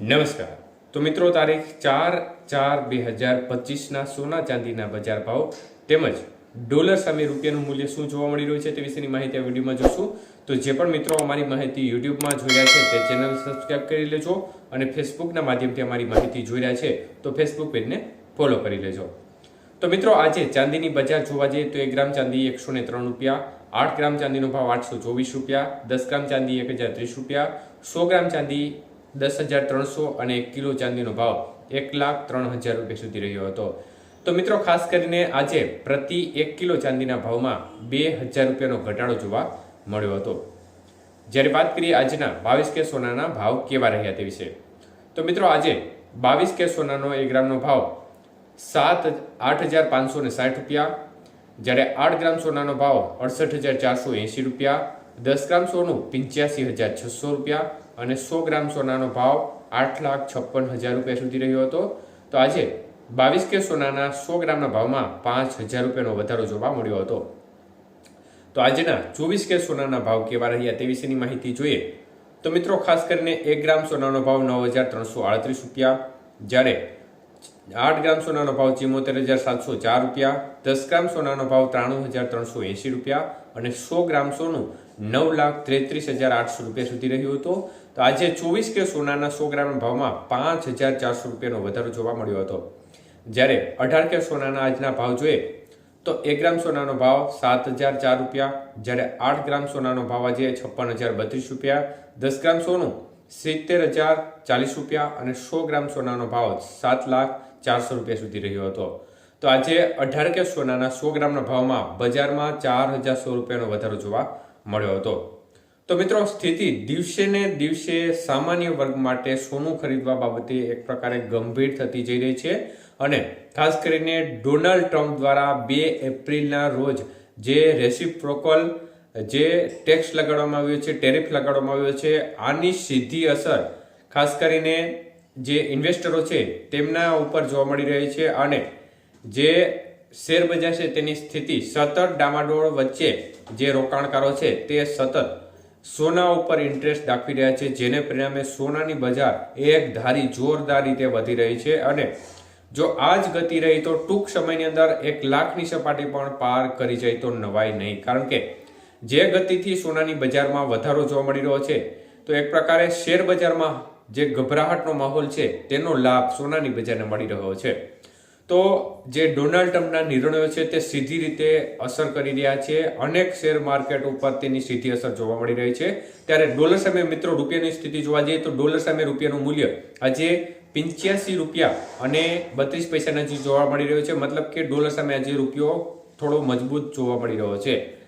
નમસ્કાર. તો મિત્રો, તારીખ ચાર ચાર બે હજાર પચીસના સોના ચાંદીના બજાર ભાવ તેમજ ડોલર સામે રૂપિયાનું મૂલ્ય શું જોવા મળી રહ્યું છે તે વિશેની માહિતી આ વિડીયોમાં જોશું. તો જે પણ મિત્રો અમારી માહિતી યુટ્યુબમાં જોઈ રહ્યા છે તે ચેનલ સબસ્ક્રાઈબ કરી લેજો અને ફેસબુકના માધ્યમથી અમારી માહિતી જોઈ રહ્યા છે તો ફેસબુક પેજને ફોલો કરી લેજો. તો મિત્રો, આજે ચાંદીની બજાર જોવા જઈએ તો એક ગ્રામ ચાંદી એકસો ને ત્રણ રૂપિયા, આઠ ગ્રામ ચાંદીનો ભાવ આઠસો ચોવીસ રૂપિયા, દસ ગ્રામ ચાંદી એક હજાર ત્રીસ રૂપિયા, સો ગ્રામ ચાંદી દસ હજાર ત્રણસો અને કિલો ચાંદીનો ભાવ એક લાખ ત્રણ હજાર રૂપિયા સુધી રહ્યો હતો. તો મિત્રો, ખાસ કરીને આજે પ્રતિ એક કિલો ચાંદીના ભાવમાં બે હજાર રૂપિયાનો ઘટાડો જોવા મળ્યો હતો. જ્યારે વાત કરીએ આજના બાવીસ કે સોનાના ભાવ કેવા રહ્યા તે વિશે, તો મિત્રો, આજે બાવીસ કે સોનાનો એક ગ્રામનો ભાવ સાત આઠ હજાર પાંચસો ને સાઠ રૂપિયા, જ્યારે આઠ ગ્રામ સોનાનો ભાવ અડસઠ હજાર ચારસો એંશી રૂપિયા, દસ ગ્રામ સોનું પંચ્યાસી હજાર છસો રૂપિયા અને સો ગ્રામ સોનાનો ભાવ આઠ લાખ છપ્પન હજાર રૂપિયા સુધી રહ્યો હતો. તો આજે બાવીસ કે સોનાના સો ગ્રામના ભાવમાં પાંચ હજાર રૂપિયાનો વધારો જોવા મળ્યો હતો. તો આજના ચોવીસ કે સોનાના ભાવ કેવા રહ્યા તે વિશેની માહિતી જોઈએ. તો મિત્રો, ખાસ કરીને એક ગ્રામ સોનાનો ભાવ નવ હજાર ત્રણસો આડત્રીસ રૂપિયા, જ્યારે આઠ ગ્રામ સોનાનો ભાવ ચિમોતેર હજાર સાતસો ચાર રૂપિયા, દસ ગ્રામ સોનાનો ભાવ ત્રાણું હજાર ત્રણસો એંશી રૂપિયા અને સો ગ્રામ સોનું નવ લાખ ત્રેત્રીસ હજાર આઠસો રૂપિયા સુધી રહ્યું હતું. તો આજે ચોવીસ કે સોનાના સો ગ્રામના ભાવમાં પાંચ હજાર ચારસો રૂપિયાનો વધારો જોવા મળ્યો હતો. જ્યારે અઢાર કે સોનાના આજના ભાવ જોઈએ, તો એક ગ્રામ સોનાનો ભાવ સાત હજાર ચાર રૂપિયા, જ્યારે આઠ ગ્રામ સોનાનો ભાવ આજે છપ્પન હજાર બત્રીસ રૂપિયા, દસ ગ્રામ સોનું સિત્તેર હજાર ચાલીસ રૂપિયા અને સો ગ્રામ સોનાનો ભાવ સાત લાખ ચારસો રૂપિયા સુધી રહ્યો હતો. તો આજે અઢાર કે સોનાના સો ગ્રામના ભાવમાં બજારમાં ચાર હજાર સો રૂપિયાનો વધારો જોવા મળ્યો હતો. તો મિત્રો, સ્થિતિ દિવસે ને દિવસે સામાન્ય વર્ગ માટે સોનું ખરીદવા બાબતે એક પ્રકારે ગંભીર થતી જઈ રહી છે અને ખાસ કરીને ડોનાલ્ડ ટ્રમ્પ દ્વારા બે એપ્રિલના રોજ જે રેસિપ્રોકલ, જે ટેક્સ લગાડવામાં આવ્યો છે, ટેરિફ લગાડવામાં આવ્યો છે, આની સીધી અસર ખાસ કરીને જે ઇન્વેસ્ટરો છે તેમના ઉપર જોવા મળી રહી છે અને જે શેર બજાર છે તેની સ્થિતિ સતત ડામાડોળ વચ્ચે જે રોકાણકારો છે તે સતત સોના ઉપર ઇન્ટરેસ્ટ દાખવી રહ્યા છે, જેને પરિણામે સોનાની બજાર એક ધારી જોરદાર રીતે વધી રહી છે અને જો આ જ ગતિ રહી તો ટૂંક સમયની અંદર એક લાખની સપાટી પણ પાર કરી જાય તો નવાય નહીં. કારણ કે જે ગતિથી સોનાની બજારમાં વધારો જોવા મળી રહ્યો છે, તો એક પ્રકારે શેર બજારમાં જે ગભરાહટનો માહોલ છે, તેનો લાભ સોનાની બજારને મળી રહ્યો છે. તો જે ડોનાલ્ડ ટ્રમ્પના નિર્ણયો છે તે સીધી રીતે અસર કરી રહ્યા છે. અનેક શેર માર્કેટ ઉપર તેની સીધી અસર જોવા મળી રહી છે. ત્યારે ડોલર સામે મિત્રો, રૂપિયાની સ્થિતિ જોવા જઈએ તો ડોલર સામે રૂપિયાનું મૂલ્ય આજે પંચ્યાસી રૂપિયા અને બત્રીસ પૈસા નજીક જોવા મળી રહ્યો છે. મતલબ કે ડોલર સામે આજે રૂપિયો થોડો મજબૂત જોવા મળી રહ્યો છે.